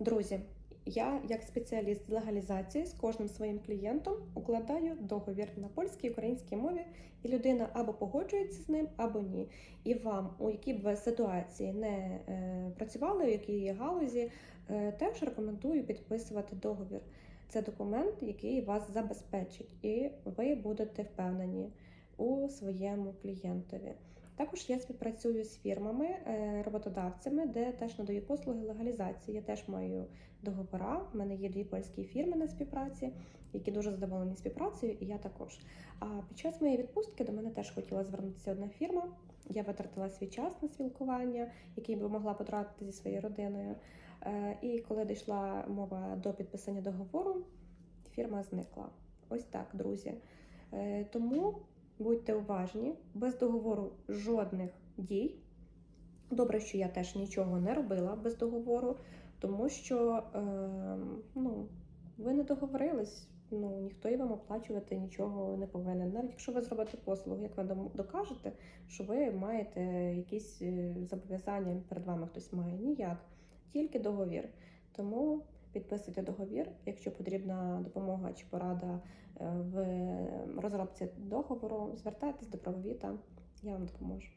Друзі, я як спеціаліст з легалізації з кожним своїм клієнтом укладаю договір на польській і українській мові, і людина або погоджується з ним, або ні. І вам, у якій б ви ситуації не е, працювали, у якій галузі, е, теж рекомендую підписувати договір. Це документ, який вас забезпечить, і ви будете впевнені у своєму клієнтові. Також я співпрацюю з фірмами, е, роботодавцями, де теж надаю послуги легалізації. Я теж маю договора. У мене є дві польські фірми на співпраці, які дуже задоволені співпрацею, і я також. А під час моєї відпустки до мене теж хотіла звернутися одна фірма. Я витратила свій час на спілкування, який би могла потратити зі своєю родиною. Е, І коли дійшла мова до підписання договору, фірма зникла. Ось так, друзі. Е, Тому будьте уважні, без договору жодних дій. Добре, що я теж нічого не робила без договору, тому що е, ну, ви не договорились, ну, ніхто і вам оплачувати нічого не повинен. Навіть якщо ви зробите послугу, як ви докажете, що ви маєте якісь е, зобов'язання, перед вами хтось має. Ніяк, тільки договір. Тому підписуйте договір, якщо потрібна допомога чи порада е, в розробці договору, звертайтесь до правовіта, я вам допоможу.